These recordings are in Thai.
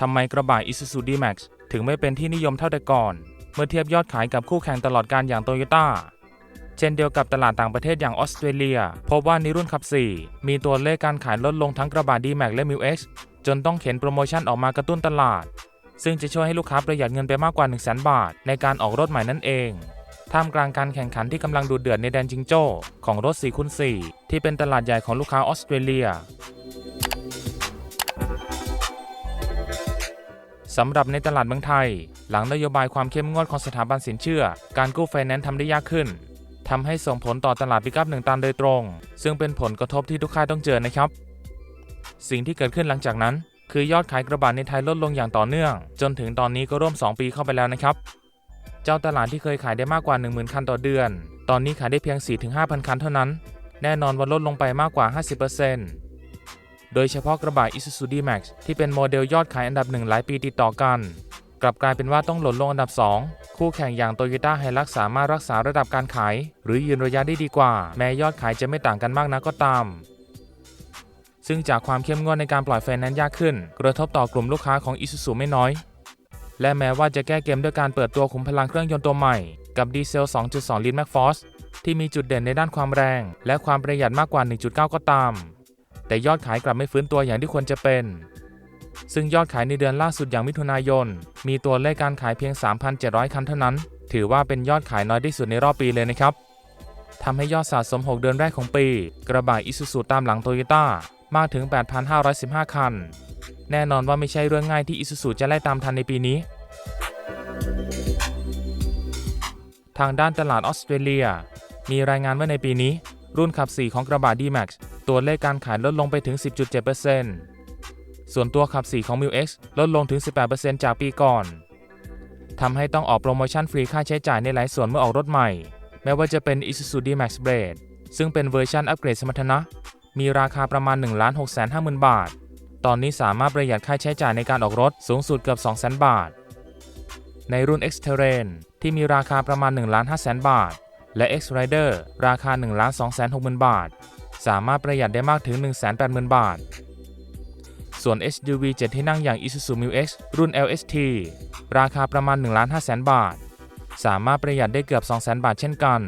ทำไมกระบะ Isuzu D-Max ถึงไม่เป็นที่นิยมเท่าแต่ก่อน เมื่อเทียบยอดขายกับคู่แข่งตลอดการอย่างโตโยต้าเช่นเดียวกับตลาดต่างประเทศอย่างออสเตรเลีย พบว่าในรุ่นขับ 4 มีตัวเลขการขายลดลงทั้งกระบะ D-Max และ m i X จนต้องเข็นโปรโมชั่นออกมากระตุ้นตลาด ซึ่งจะช่วยให้ลูกค้าประหยัดเงินไปมากกว่า 1 0 0 0 0แบาท ในการออกรถใหม่นั่นเอง ท่ามกลางการแข่งขันที่กำลังดูเดือดในแดนจิงโจ้ของรถ4คูณ4ที่เป็นตลาดใหญ่ของลูกค้าออสเตรเลีย สำหรับในตลาดเมืองไทย หลังนโยบายความเข้มงวดของสถาบันสินเชื่อ การกู้ไฟแนนซ์ทำได้ยากขึ้นทำให้ส่งผลต่อตลาดปิกอัพหนึ่งตันโดยตรง ซึ่งเป็นผลกระทบที่ทุกค่ายต้องเจอนะครับ สิ่งที่เกิดขึ้นหลังจากนั้น คือยอดขายกระบะในไทยลดลงอย่างต่อเนื่อง จนถึงตอนนี้ก็ร่วม 2 ปีเข้าไปแล้วนะครับ เจ้าตลาดที่เคยขายได้มากกว่า 10,000 คันต่อเดือน ตอนนี้ขายได้เพียง 4-5,000 คันเท่านั้น แน่นอนว่าลดลงไปมากกว่า 50% โดยเฉพาะกระบะ Isuzu D-Max ที่เป็นโมเดลยอดขายอันดับหนึ่งหลายปีติดต่อกัน กลับกลายเป็นว่าต้องหล่นลงอันดับ 2 คู่แข่งอย่าง Toyota Hilux สามารถรักษาระดับการขาย หรือยืนระยะได้ดีกว่า แม้ยอดขายจะไม่ต่างกันมากนักก็ตาม ซึ่งจากความเข้มงวดในการปล่อยไฟแนนซ์ยากขึ้น กระทบต่อกลุ่มลูกค้าของ Isuzu ไม่น้อย และแม้ว่าจะแก้เกมด้วยการเปิดตัวขุมพลังเครื่องยนต์ตัวใหม่ กับดีเซล 2.2 ลิตร MacForce ที่มีจุดเด่นในด้านความแรง และความประหยัดมากกว่า 1.9 ก็ตาม แต่ยอดขายกลับไม่ฟื้นตัวอย่างที่ควรจะเป็น ซึ่งยอดขายในเดือนล่าสุดอย่างมิถุนายน มีตัวเลขการขายเพียง 3,700 คันเท่านั้น ถือว่าเป็นยอดขายน้อยที่สุดในรอบปีเลยนะครับทำให้ยอดสะสม 6 เดือนแรกของปี กระบะอิซูซูตามหลังโตโยต้ามากถึง 8,515 คัน แน่นอนว่าไม่ใช่เรื่องง่ายที่อิซูซูจะไล่ตามทันในปีนี้ ทางด้านตลาดออสเตรเลีย มีรายงานว่าในปีนี้ รุ่นขับ 4 ของกระบะ D-Max ตัวเลขการขายลดลงไปถึง 10.7%ส่วนตัวขับ 4 ของ m i X ลดลงถึง 18%จากปีก่อนทำให้ต้องออกโปรโมชั่นฟรีค่าใช้จ่ายในหลายส่วนเมื่อออกรถใหม่ แม้ว่าจะเป็น Isuzu D-Max Blade ซึ่งเป็นเวอร์ชันอัปเกรดสมรรถนะ มีราคาประมาณ 1 6 5 0 0 0 0 บาท ตอนนี้สามารถประหยัดค่าใช้จ่ายในการออกรถสูงสุดเกือบ 200,000 บาท ในรุ่น X-Terrain ที่มีราคาประมาณ 1 5 0 0 0 0บาท และ X-Rider ราคา 1 2 6 0 0 0 0 บาท สามารถประหยัดได้มากถึง 180,000 บาท ส่วน SUV 7 ที่นั่งอย่าง Isuzu Mu X รุ่น LST ราคาประมาณ 1 5 0 0 0 0 บาท สามารถประหยัดได้เกือบ 200,000 บาทเช่นกัน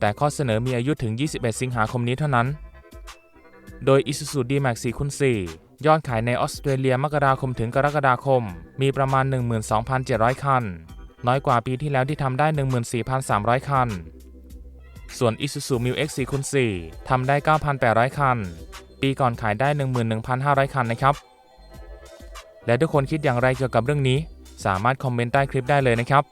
แต่ข้อเสนอมีอายุถึง 21 สิงหาคมนี้เท่านั้น โดย Isuzu D-Max 4 x 4ยอดขายในออสเตรเลียมกราคมถึงกรกฎาคม มีประมาณ 12,700 คัน น้อยกว่าปีที่แล้วที่ทำได้ 14,300 คัน ส่วน Isuzu m i l X 4 x 4ทำได้ 9,800 คัน ปีก่อนขายได้ 11,500 คันนะครับ และทุกคนคิดอย่างไรเกี่ยวกับเรื่องนี้ สามารถคอมเมนต์ใต้คลิปได้เลยนะครับ